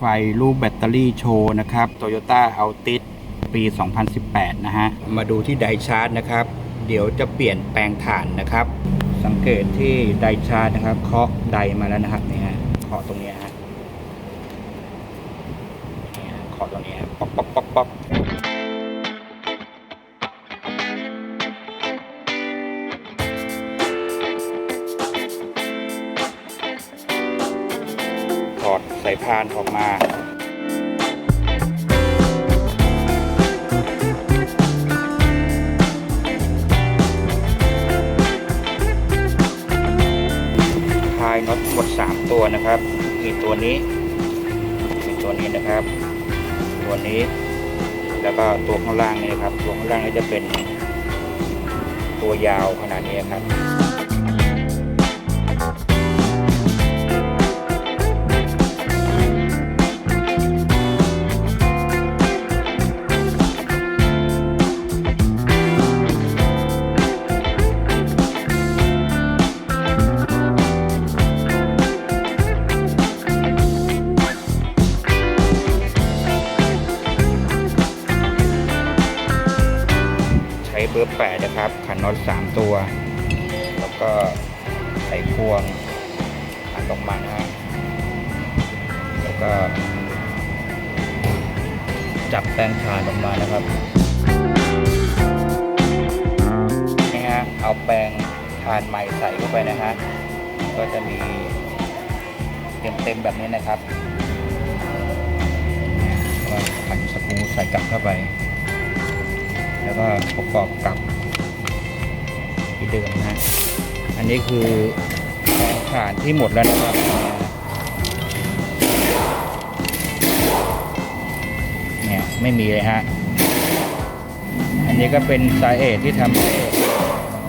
ไฟรูปแบตเตอรี่โชว์นะครับ Toyota Altis ปี 2018 นะฮะ มาดูที่ไดชาร์จนะครับ เดี๋ยวจะเปลี่ยนแปลงฐานนะครับ สังเกตที่ไดชาร์จนะครับ เคาะไดมาแล้วนะครับนี่ฮะเคาะตรงนี้ฮะนี่ฮะเคาะตรงนี้ฮะป๊อกป๊อกป๊อกป๊อกายพานออกมาคลายน็อตทั้งหมด3ตัวนะครับ มีตัวนี้ มีตัวนี้นะครับ ตัวนี้ แล้วก็ตัวข้างล่างนี่ครับ ตัวข้างล่างนี่จะเป็นตัวยาวขนาดนี้ครับ เบอร์แปดนะครับ ขันน็อตสามตัว แล้วก็ไขควงขันลงมานะฮะแล้วก็ จับแป้งทานลงมานะครับนี่ฮะเอาแปรงทานใหม่ใส่เข้าไปนะฮะก็จะมีเต็มๆแบบนี้นะครับขันสกรูใส่กลับเข้าไป แล้วก็ประกอบกับที่เดิมนะฮะอันนี้คือแผงฐานที่หมดแล้วนะครับเนี่ยไม่มีเลยฮะ อันนี้ก็เป็นสาเหตุที่ทำให้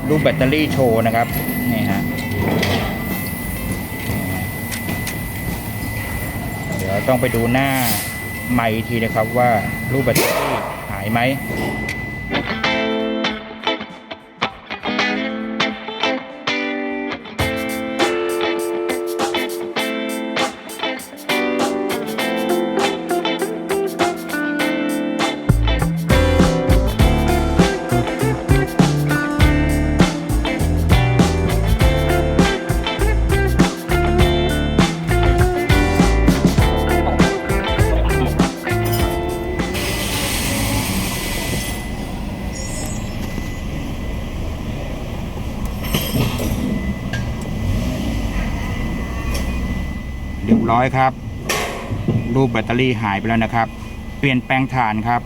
รูปแบตเตอรี่โชว์นะครับ นี่ฮะ เดี๋ยวต้องไปดูหน้าใหม่อีกทีนะครับว่ารูปแบตเตอรี่หายไหม เรียบร้อยครับ รูปแบตเตอรี่หายไปแล้วนะครับ เปลี่ยนแปลงฐานครับ